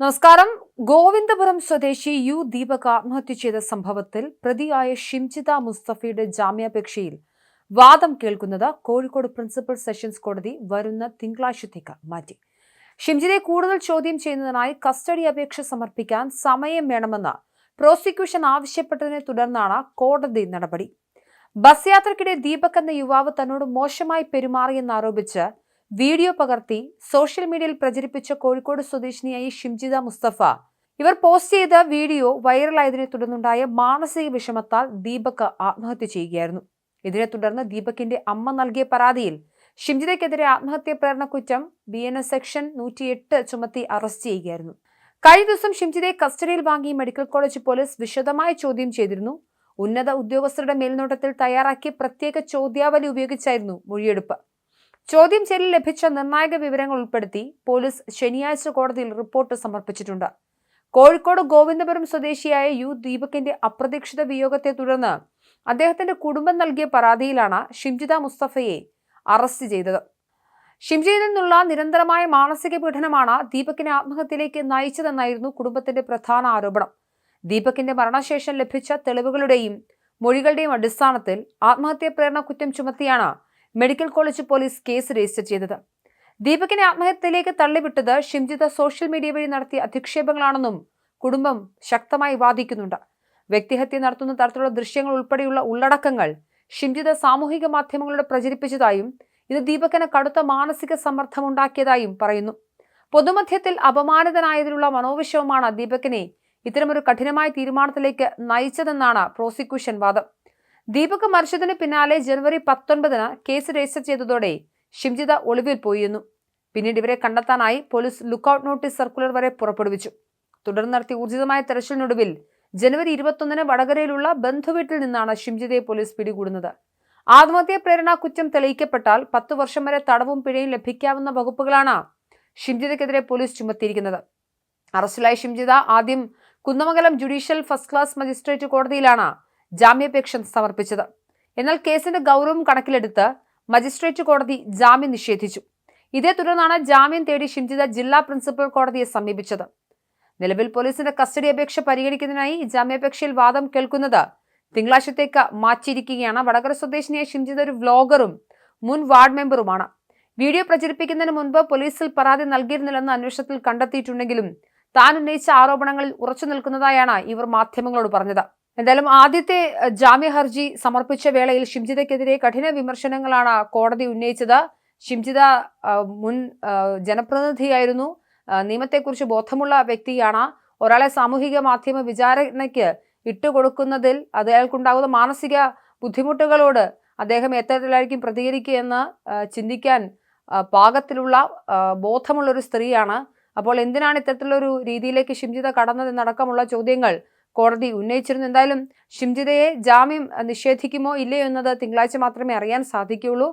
നമസ്കാരം. ഗോവിന്ദപുരം സ്വദേശി യു ദീപക് ആത്മഹത്യ ചെയ്ത സംഭവത്തിൽ പ്രതിയായ ഷിംജിത മുസ്തഫയുടെ ജാമ്യാപേക്ഷയിൽ വാദം കേൾക്കുന്നത് കോഴിക്കോട് പ്രിൻസിപ്പൽ സെഷൻസ് കോടതി വരുന്ന തിങ്കളാഴ്ചത്തേക്ക് മാറ്റി. ഷിംജിതയെ കൂടുതൽ ചോദ്യം ചെയ്യുന്നതിനായി കസ്റ്റഡി അപേക്ഷ സമർപ്പിക്കാൻ സമയം വേണമെന്ന് പ്രോസിക്യൂഷൻ ആവശ്യപ്പെട്ടതിനെ തുടർന്നാണ് കോടതി നടപടി. ബസ് യാത്രക്കിടെ ദീപക് എന്ന യുവാവ് തന്നോട് മോശമായി പെരുമാറിയെന്നാരോപിച്ച് വീഡിയോ പകർത്തി സോഷ്യൽ മീഡിയയിൽ പ്രചരിപ്പിച്ച കോഴിക്കോട് സ്വദേശിനിയായി ഷിംജിത മുസ്തഫ. ഇവർ പോസ്റ്റ് ചെയ്ത വീഡിയോ വൈറലായതിനെ തുടർന്നുണ്ടായ മാനസിക വിഷമത്താൽ ദീപക് ആത്മഹത്യ ചെയ്യുകയായിരുന്നു. ഇതിനെ തുടർന്ന് ദീപക്കിന്റെ അമ്മ നൽകിയ പരാതിയിൽ ഷിംജിതയ്ക്കെതിരെ ആത്മഹത്യ പ്രേരണ കുറ്റം ബി എൻ എസ് സെക്ഷൻ നൂറ്റിയെട്ട് ചുമത്തി അറസ്റ്റ് ചെയ്യുകയായിരുന്നു. കഴിഞ്ഞ ദിവസം ഷിംജിതയെ കസ്റ്റഡിയിൽ വാങ്ങി മെഡിക്കൽ കോളേജ് പോലീസ് വിശദമായ ചോദ്യം ചെയ്തിരുന്നു. ഉന്നത ഉദ്യോഗസ്ഥരുടെ മേൽനോട്ടത്തിൽ തയ്യാറാക്കിയ പ്രത്യേക ചോദ്യാവലി ഉപയോഗിച്ചായിരുന്നു മൊഴിയെടുപ്പ്. ചോദ്യം ചെയ്യലിൽ ലഭിച്ച നിർണായക വിവരങ്ങൾ ഉൾപ്പെടുത്തി പോലീസ് ശനിയാഴ്ച കോടതിയിൽ റിപ്പോർട്ട് സമർപ്പിച്ചിട്ടുണ്ട്. കോഴിക്കോട് ഗോവിന്ദപുരം സ്വദേശിയായ യു ദീപകിന്റെ അപ്രതീക്ഷിത വിയോഗത്തെ തുടർന്ന് അദ്ദേഹത്തിന്റെ കുടുംബം നൽകിയ പരാതിയിലാണ് ഷിംജിത മുസ്തഫയെ അറസ്റ്റ് ചെയ്തത്. ഷിംജിയിൽ നിന്നുള്ള നിരന്തരമായ മാനസിക പീഡനമാണ് ദീപകിനെ ആത്മഹത്യയിലേക്ക് നയിച്ചതെന്നായിരുന്നു കുടുംബത്തിന്റെ പ്രധാന ആരോപണം. ദീപകിന്റെ മരണശേഷം ലഭിച്ച തെളിവുകളുടെയും മൊഴികളുടെയും അടിസ്ഥാനത്തിൽ ആത്മഹത്യാ പ്രേരണ കുറ്റം ചുമത്തിയാണ് medical college police case register ചെയ്തത്. ദീപകിനെ ആത്മഹത്യയിലേക്ക് തള്ളിവിട്ടത് ഷിംജിത സോഷ്യൽ മീഡിയ വഴി നടത്തിയ അധിക്ഷേപങ്ങളാണെന്നും കുടുംബം ശക്തമായി വാദിക്കുന്നുണ്ട്. വ്യക്തിഹത്യ നടത്തുന്ന തരത്തിലുള്ള ദൃശ്യങ്ങൾ ഉൾപ്പെടെയുള്ള ഉള്ളടക്കങ്ങൾ ഷിംജിത സാമൂഹിക മാധ്യമങ്ങളിലൂടെ പ്രചരിപ്പിച്ചതായും ഇത് ദീപകിന് കടുത്ത മാനസിക സമ്മർദ്ദമുണ്ടാക്കിയതായും പറയുന്നു. പൊതുമധ്യത്തിൽ അപമാനിതനായതിലുള്ള മനോവിഷമമാണ് ദീപകിനെ ഇത്തരമൊരു കഠിനമായ തീരുമാനത്തിലേക്ക് നയിച്ചതെന്നാണ് പ്രോസിക്യൂഷൻ വാദം. ദീപക് മരിച്ചതിന് പിന്നാലെ ജനുവരി പത്തൊൻപതിന് കേസ് രജിസ്റ്റർ ചെയ്തതോടെ ഷിംജിത ഒളിവിൽ പോയിരുന്നു. പിന്നീട് ഇവരെ കണ്ടെത്താനായി പോലീസ് ലുക്കൌട്ട് നോട്ടീസ് സർക്കുലർ വരെ പുറപ്പെടുവിച്ചു. തുടർന്ന് നടത്തിയ ഊർജിതമായ തെരച്ചിലിനൊടുവിൽ ജനുവരി ഇരുപത്തൊന്നിന് വടകരയിലുള്ള ബന്ധുവീട്ടിൽ നിന്നാണ് ഷിംജിതയെ പോലീസ് പിടികൂടുന്നത്. ആത്മഹത്യാ പ്രേരണ കുറ്റം തെളിയിക്കപ്പെട്ടാൽ പത്ത് വർഷം വരെ തടവും പിഴയും ലഭിക്കാവുന്ന വകുപ്പുകളാണ് ഷിംജിതയ്ക്കെതിരെ പോലീസ് ചുമത്തിയിരിക്കുന്നത്. അറസ്റ്റിലായ ഷിംജിത ആദ്യം Kunnamangalam judicial first class magistrate കോടതിയിലാണ് ജാമ്യാപേക്ഷ സമർപ്പിച്ചത്. എന്നാൽ കേസിന്റെ ഗൗരവം കണക്കിലെടുത്ത് മജിസ്ട്രേറ്റ് കോടതി ജാമ്യം നിഷേധിച്ചു. ഇതേ തുടർന്നാണ് ജാമ്യം തേടി ഷിംജിത ജില്ലാ പ്രിൻസിപ്പൽ കോടതിയെ സമീപിച്ചത്. നിലവിൽ പോലീസിന്റെ കസ്റ്റഡി അപേക്ഷ പരിഗണിക്കുന്നതിനായി ജാമ്യാപേക്ഷയിൽ വാദം കേൾക്കുന്നത് തിങ്കളാഴ്ചത്തേക്ക് മാറ്റിയിരിക്കുകയാണ്. വടകര സ്വദേശിനിയായ ഷിംജിത ഒരു വ്ലോഗറും മുൻ വാർഡ് മെമ്പറുമാണ്. വീഡിയോ പ്രചരിപ്പിക്കുന്നതിന് മുൻപ് പോലീസിൽ പരാതി നൽകിയിരുന്നില്ലെന്ന് അന്വേഷണത്തിൽ കണ്ടെത്തിയിട്ടുണ്ടെങ്കിലും താൻ ഉന്നയിച്ച ആരോപണങ്ങളിൽ ഉറച്ചു നിൽക്കുന്നതായാണ് ഇവർ മാധ്യമങ്ങളോട് പറഞ്ഞത്. എന്തായാലും ആദ്യത്തെ ജാമ്യ ഹർജി സമർപ്പിച്ച വേളയിൽ ഷിംജിതയ്ക്കെതിരെ കഠിന വിമർശനങ്ങളാണ് കോടതി ഉന്നയിച്ചത്. ഷിംജിത മുൻ ജനപ്രതിനിധിയായിരുന്നു. നിയമത്തെക്കുറിച്ച് ബോധമുള്ള വ്യക്തിയാണ്. ഒരാളെ സാമൂഹിക മാധ്യമ വിചാരണയ്ക്ക് ഇട്ടുകൊടുക്കുന്നതിൽ അത് അയാൾക്കുണ്ടാകുന്ന മാനസിക ബുദ്ധിമുട്ടുകളോട് അദ്ദേഹം എത്തരത്തിലായിരിക്കും പ്രതികരിക്കുക എന്ന് ചിന്തിക്കാൻ പാകത്തിലുള്ള ബോധമുള്ളൊരു സ്ത്രീയാണ്. അപ്പോൾ എന്തിനാണ് ഇത്തരത്തിലൊരു രീതിയിലേക്ക് ഷിംജിത കടന്നതെന്നടക്കമുള്ള ചോദ്യങ്ങൾ കോടതി ഉന്നയിച്ചിരുന്നു. എന്തായാലും ഷിംജിതയെ ജാമ്യം നിഷേധിക്കുമോ ഇല്ലയോ എന്നത് തിങ്കളാഴ്ച മാത്രമേ അറിയാൻ സാധിക്കുകയുള്ളൂ.